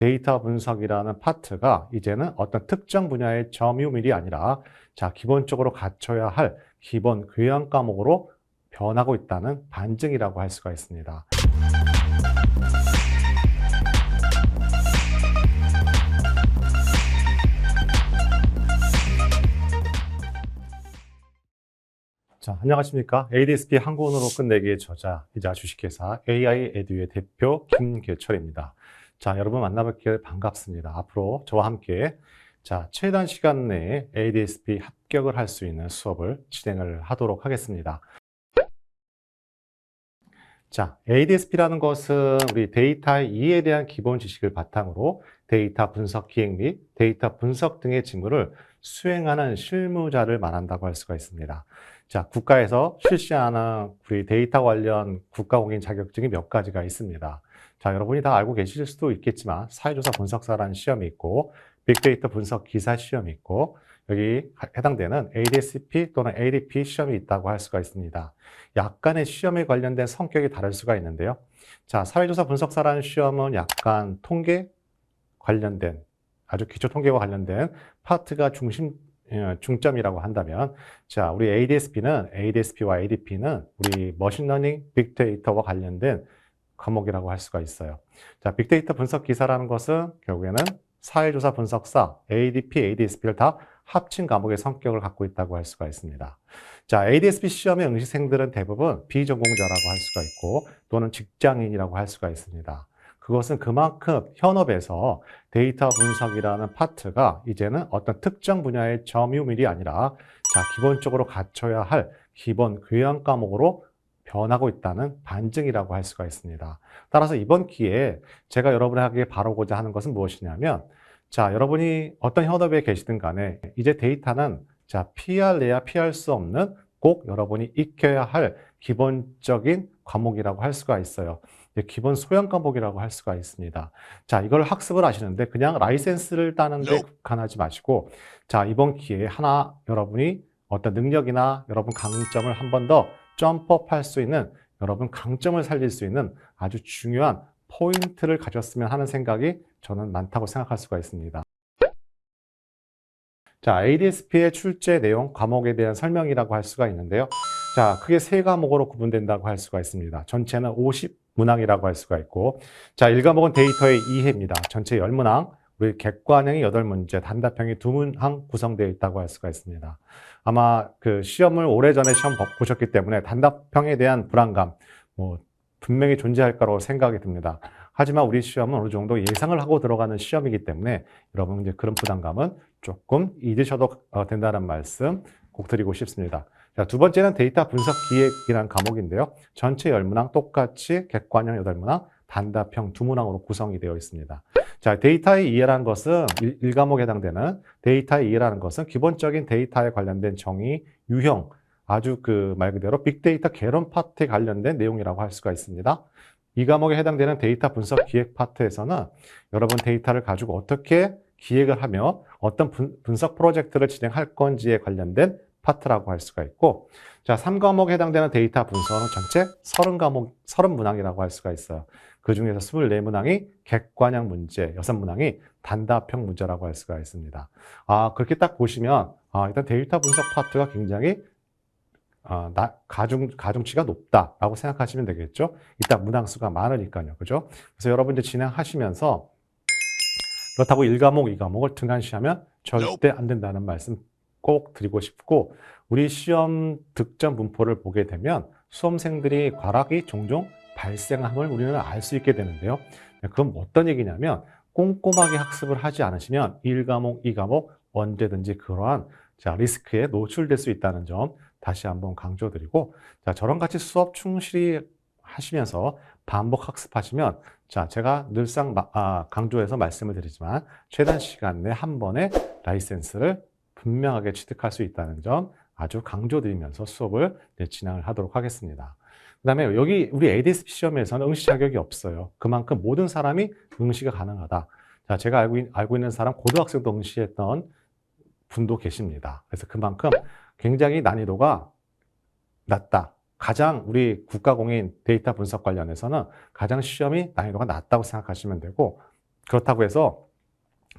데이터 분석이라는 파트가 이제는 어떤 특정 분야의 점유밀이 아니라 자, 기본적으로 갖춰야 할 기본 교양 과목으로 변하고 있다는 반증이라고 할 수가 있습니다. 자, 안녕하십니까. ADSP 한국어로 끝내기의 저자 이자 주식회사 AI 에듀의 대표 김계철입니다. 자, 여러분 만나뵙길 반갑습니다. 앞으로 저와 함께 자, 최단 시간 내에 ADSP 합격을 할 수 있는 수업을 진행을 하도록 하겠습니다. 자, ADSP라는 것은 우리 데이터의 이해에 대한 기본 지식을 바탕으로 데이터 분석 기획 및 데이터 분석 등의 직무를 수행하는 실무자를 말한다고 할 수가 있습니다. 자, 국가에서 실시하는 우리 데이터 관련 국가공인 자격증이 몇 가지가 있습니다. 자, 여러분이 다 알고 계실 수도 있겠지만 사회조사 분석사라는 시험이 있고 빅데이터 분석 기사 시험이 있고 여기 해당되는 ADSP 또는 ADP 시험이 있다고 할 수가 있습니다. 약간의 시험에 관련된 성격이 다를 수가 있는데요. 자, 사회조사 분석사라는 시험은 약간 통계 관련된 아주 기초 통계와 관련된 파트가 중심 예, 중점이라고 한다면 자, 우리 ADSP는 ADSP와 ADP는 우리 머신러닝 빅데이터와 관련된 과목이라고 할 수가 있어요. 자, 빅데이터 분석 기사라는 것은 결국에는 사회조사 분석사 ADP, ADSP를 다 합친 과목의 성격을 갖고 있다고 할 수가 있습니다. 자, ADSP 시험의 응시생들은 대부분 비전공자라고 할 수가 있고 또는 직장인이라고 할 수가 있습니다. 그것은 그만큼 현업에서 데이터 분석이라는 파트가 이제는 어떤 특정 분야의 점유밀이 아니라 자, 기본적으로 갖춰야 할 기본 교양 과목으로 변하고 있다는 반증이라고 할 수가 있습니다. 따라서 이번 기회에 제가 여러분에게 바라고자 하는 것은 무엇이냐면 자, 여러분이 어떤 현업에 계시든 간에 이제 데이터는 자, 피할래야 피할 수 없는 꼭 여러분이 익혀야 할 기본적인 과목이라고 할 수가 있어요. 기본 소양 과목이라고 할 수가 있습니다. 자, 이걸 학습을 하시는데 그냥 라이센스를 따는데 국한하지 마시고 자, 이번 기회에 하나 여러분이 어떤 능력이나 여러분 강점을 한 번 더 점프업 할 수 있는 여러분 강점을 살릴 수 있는 아주 중요한 포인트를 가졌으면 하는 생각이 저는 많다고 생각할 수가 있습니다. 자, ADSP의 출제 내용 과목에 대한 설명이라고 할 수가 있는데요. 자, 크게 세 과목으로 구분된다고 할 수가 있습니다. 전체는 50 문항이라고 할 수가 있고, 자, 1과목은 데이터의 이해입니다. 전체 10문항, 우리 객관형이 8문제, 단답형이 2문항 구성되어 있다고 할 수가 있습니다. 아마 그 시험을 오래전에 시험 보셨기 때문에 단답형에 대한 불안감, 뭐, 분명히 존재할 거라고 생각이 듭니다. 하지만 우리 시험은 어느 정도 예상을 하고 들어가는 시험이기 때문에 여러분 이제 그런 부담감은 조금 잊으셔도 어, 된다는 말씀 꼭 드리고 싶습니다. 자, 두 번째는 데이터 분석 기획이라는 과목인데요. 전체 10문항 똑같이 객관형 8문항, 단답형 2문항으로 구성이 되어 있습니다. 자, 데이터의 이해라는 것은 1과목에 해당되는 데이터의 이해라는 것은 기본적인 데이터에 관련된 정의, 유형, 아주 그 말 그대로 빅데이터 개론 파트에 관련된 내용이라고 할 수가 있습니다. 이 과목에 해당되는 데이터 분석 기획 파트에서는 여러분 데이터를 가지고 어떻게 기획을 하며 어떤 분, 석 프로젝트를 진행할 건지에 관련된 파트라고 할 수가 있고 자, 3과목에 해당되는 데이터 분석은 전체 30과목, 30문항이라고 할 수가 있어요. 그 중에서 24문항이 객관형 문제, 6문항이 단답형 문제라고 할 수가 있습니다. 아, 그렇게 딱 보시면 아, 일단 데이터 분석 파트가 굉장히 어, 나, 가중, 가중치가 높다라고 생각하시면 되겠죠. 이따 문항수가 많으니까요. 그죠? 그래서 여러분 이제 진행하시면서 그렇다고 1과목, 2과목을 등한시하면 절대 안 된다는 말씀 꼭 드리고 싶고, 우리 시험 득점 분포를 보게 되면 수험생들이 과락이 종종 발생함을 우리는 알 수 있게 되는데요. 그건 어떤 얘기냐면 꼼꼼하게 학습을 하지 않으시면 1과목, 2과목 언제든지 그러한 자, 리스크에 노출될 수 있다는 점 다시 한번 강조드리고 자, 저런 같이 수업 충실히 하시면서 반복 학습하시면 자, 제가 늘상 아, 강조해서 말씀을 드리지만 최단 시간 내 한 번에 라이센스를 분명하게 취득할 수 있다는 점 아주 강조드리면서 수업을 진행을 하도록 하겠습니다. 그 다음에 여기 우리 ADSP 시험에서는 응시 자격이 없어요. 그만큼 모든 사람이 응시가 가능하다. 자, 제가 알고, 알고 있는 사람 고등학생도 응시했던 분도 계십니다. 그래서 그만큼 굉장히 난이도가 낮다. 가장 우리 국가공인 데이터 분석 관련해서는 가장 시험이 난이도가 낮다고 생각하시면 되고 그렇다고 해서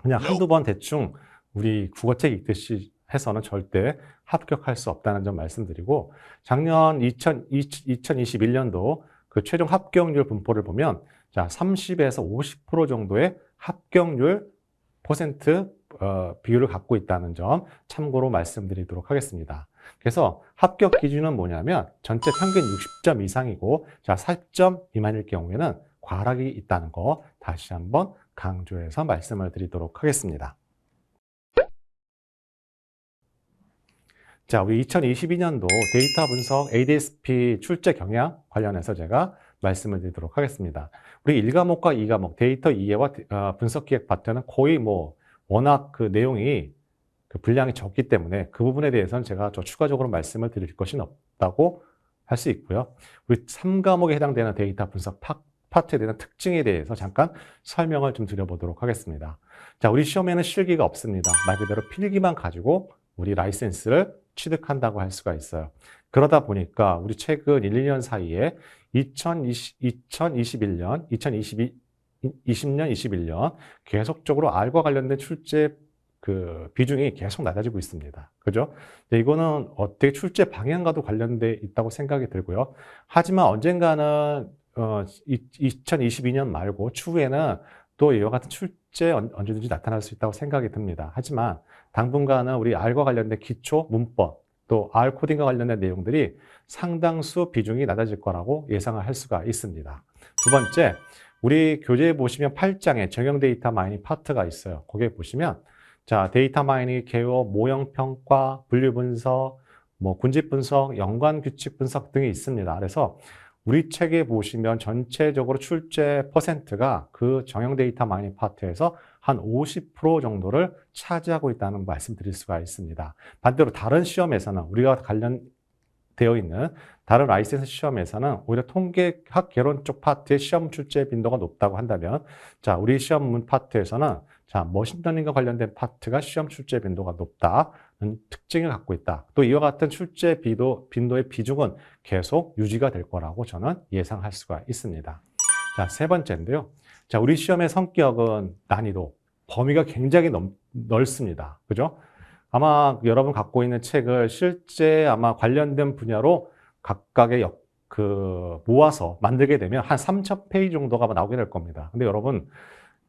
그냥 한두 번 대충 우리 국어책 읽듯이 해서는 절대 합격할 수 없다는 점 말씀드리고 작년 2020, 2021년도 그 최종 합격률 분포를 보면 자 30에서 50% 정도의 합격률 퍼센트 어, 비율을 갖고 있다는 점 참고로 말씀드리도록 하겠습니다. 그래서 합격 기준은 뭐냐면 전체 평균 60점 이상이고 자 4점 미만일 경우에는 과락이 있다는 거 다시 한번 강조해서 말씀을 드리도록 하겠습니다. 자, 우리 2022년도 데이터 분석 ADSP 출제 경향 관련해서 제가 말씀을 드리도록 하겠습니다. 우리 1과목과 2과목 데이터 이해와 어, 분석 기획 파트는 거의 뭐 워낙 그 내용이 그 분량이 적기 때문에 그 부분에 대해서는 제가 저 추가적으로 말씀을 드릴 것이 없다고 할 수 있고요. 우리 3과목에 해당되는 데이터 분석 파, 파트에 대한 특징에 대해서 잠깐 설명을 좀 드려보도록 하겠습니다. 자, 우리 시험에는 실기가 없습니다. 말 그대로 필기만 가지고 우리 라이센스를 취득한다고 할 수가 있어요. 그러다 보니까 우리 최근 1, 2년 사이에 2020, 2021년, 2022, 20년, 21년 계속적으로 R과 관련된 출제 그 비중이 계속 낮아지고 있습니다. 그죠? 이거는 어떻게 출제 방향과도 관련돼 있다고 생각이 들고요. 하지만 언젠가는 어, 2022년 말고 추후에는 또 이와 같은 출 제 언제든지 나타날 수 있다고 생각이 듭니다. 하지만 당분간은 우리 R과 관련된 기초 문법 또 R 코딩과 관련된 내용들이 상당수 비중이 낮아질 거라고 예상을 할 수가 있습니다. 두 번째, 우리 교재에 보시면 8장에 정형 데이터 마이닝 파트가 있어요. 거기에 보시면 자, 데이터 마이닝, 개요, 모형 평가, 분류 분석, 뭐 군집 분석, 연관 규칙 분석 등이 있습니다. 그래서 우리 책에 보시면 전체적으로 출제 퍼센트가 그 정형 데이터 마이닝 파트에서 한 50% 정도를 차지하고 있다는 말씀 드릴 수가 있습니다. 반대로 다른 시험에서는 우리가 관련되어 있는 다른 라이센스 시험에서는 오히려 통계학 개론 쪽 파트의 시험 출제 빈도가 높다고 한다면 자, 우리 시험 문 파트에서는 자, 머신러닝과 관련된 파트가 시험 출제 빈도가 높다는 특징을 갖고 있다. 또 이와 같은 출제 빈도, 빈도의 비중은 계속 유지가 될 거라고 저는 예상할 수가 있습니다. 자, 세 번째인데요. 자, 우리 시험의 성격은 난이도, 범위가 굉장히 넓, 넓습니다. 그죠? 아마 여러분 갖고 있는 책을 실제 아마 관련된 분야로 각각의 역, 그 모아서 만들게 되면 한 3,000페이지 정도가 나오게 될 겁니다. 근데 여러분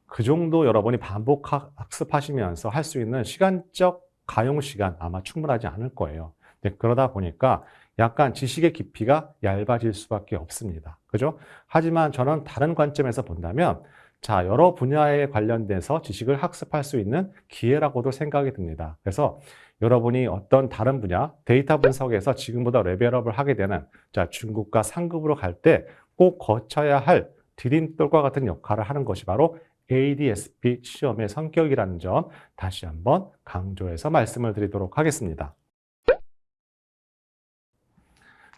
그 정도 여러분이 반복 학습하시면서 할 수 있는 시간적 가용 시간 아마 충분하지 않을 거예요. 그러다 보니까 약간 지식의 깊이가 얇아질 수밖에 없습니다. 그죠? 하지만 저는 다른 관점에서 본다면 자, 여러 분야에 관련돼서 지식을 학습할 수 있는 기회라고도 생각이 듭니다. 그래서 여러분이 어떤 다른 분야, 데이터 분석에서 지금보다 레벨업을 하게 되는 자, 중급과 상급으로 갈 때 꼭 거쳐야 할 디딤돌과 같은 역할을 하는 것이 바로 ADSP 시험의 성격이라는 점 다시 한번 강조해서 말씀을 드리도록 하겠습니다.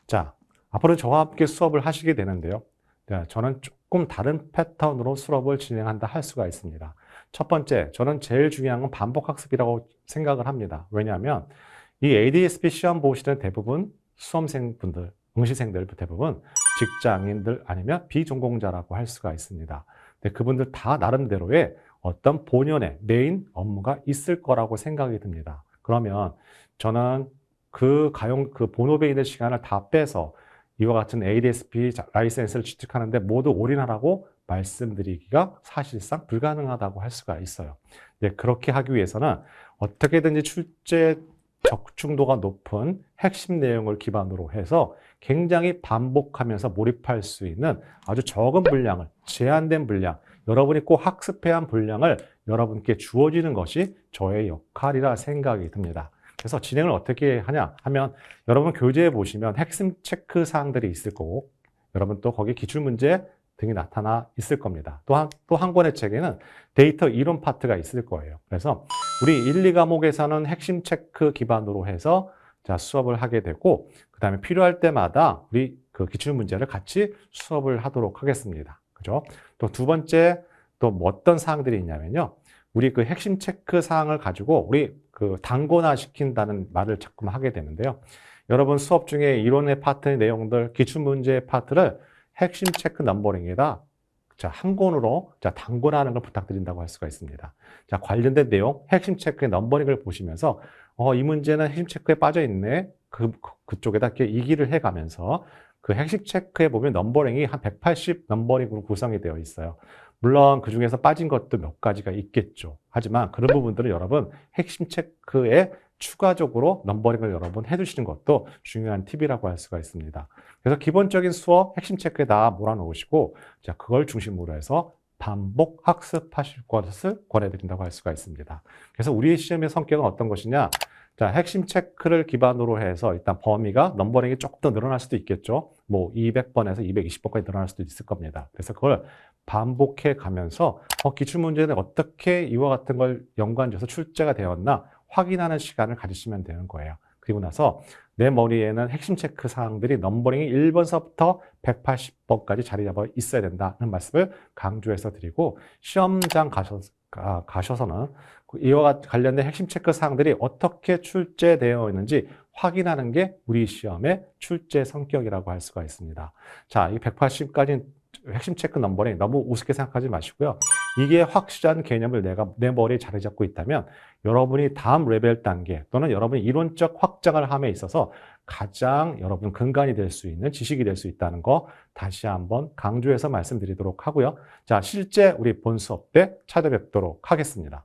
자, 앞으로 저와 함께 수업을 하시게 되는데요. 네, 저는 조금 다른 패턴으로 수업을 진행한다 할 수가 있습니다. 첫 번째, 저는 제일 중요한 건 반복 학습이라고 생각을 합니다. 왜냐하면 이 ADSP 시험 보시는 대부분 수험생분들, 응시생들 대부분 직장인들 아니면 비전공자라고 할 수가 있습니다. 네, 그분들 다 나름대로의 어떤 본연의 메인 업무가 있을 거라고 생각이 듭니다. 그러면 저는 그 가용, 그 본업에 있는 시간을 다 빼서 이와 같은 ADSP 라이센스를 취득하는데 모두 올인하라고 말씀드리기가 사실상 불가능하다고 할 수가 있어요. 네, 그렇게 하기 위해서는 어떻게든지 출제 적중도가 높은 핵심 내용을 기반으로 해서 굉장히 반복하면서 몰입할 수 있는 아주 적은 분량을, 제한된 분량, 여러분이 꼭 학습해야 한 분량을 여러분께 주어지는 것이 저의 역할이라 생각이 듭니다. 그래서 진행을 어떻게 하냐 하면 여러분 교재에 보시면 핵심 체크 사항들이 있을 거고 여러분 또 거기 기출 문제 등이 나타나 있을 겁니다. 또한 또 한 권의 책에는 데이터 이론 파트가 있을 거예요. 그래서 우리 1, 2과목에서는 핵심 체크 기반으로 해서 자, 수업을 하게 되고 그 다음에 필요할 때마다 우리 그 기출 문제를 같이 수업을 하도록 하겠습니다. 그죠? 또 두 번째 또뭐 어떤 사항들이 있냐면요. 우리 그 핵심 체크 사항을 가지고 우리 그 단권화 시킨다는 말을 자꾸 하게 되는데요. 여러분 수업 중에 이론의 파트의 내용들, 기출 문제의 파트를 핵심 체크 넘버링에다 자, 한 권으로 자, 단권하는 걸 부탁드린다고 할 수가 있습니다. 자, 관련된 내용, 핵심 체크의 넘버링을 보시면서 어, 이 문제는 핵심 체크에 빠져 있네. 그, 그- 그쪽에다 이렇게 이기를 해 가면서 그 핵심 체크에 보면 넘버링이 한 180 넘버링으로 구성이 되어 있어요. 물론 그 중에서 빠진 것도 몇 가지가 있겠죠. 하지만 그런 부분들은 여러분 핵심 체크에 추가적으로 넘버링을 여러분 해두시는 것도 중요한 팁이라고 할 수가 있습니다. 그래서 기본적인 수업 핵심 체크에 다 몰아놓으시고 자 그걸 중심으로 해서 반복 학습하실 것을 권해드린다고 할 수가 있습니다. 그래서 우리의 시험의 성격은 어떤 것이냐? 자, 핵심 체크를 기반으로 해서 일단 범위가 넘버링이 조금 더 늘어날 수도 있겠죠. 뭐 200번에서 220번까지 늘어날 수도 있을 겁니다. 그래서 그걸 반복해 가면서 어, 기출 문제는 어떻게 이와 같은 걸 연관지어서 출제가 되었나 확인하는 시간을 가지시면 되는 거예요. 그리고 나서 내 머리에는 핵심 체크 사항들이 넘버링이 1번서부터 180번까지 자리 잡아 있어야 된다는 말씀을 강조해서 드리고 시험장 가셔, 가, 가셔서는 그 이와 관련된 핵심 체크 사항들이 어떻게 출제되어 있는지 확인하는 게 우리 시험의 출제 성격이라고 할 수가 있습니다. 자, 이 180까지 핵심 체크 넘버링 너무 우습게 생각하지 마시고요. 이게 확실한 개념을 내가 내 머리에 자리 잡고 있다면 여러분이 다음 레벨 단계 또는 여러분이 이론적 확장을 함에 있어서 가장 여러분 근간이 될 수 있는 지식이 될 수 있다는 거 다시 한번 강조해서 말씀드리도록 하고요. 자, 실제 우리 본 수업 때 찾아뵙도록 하겠습니다.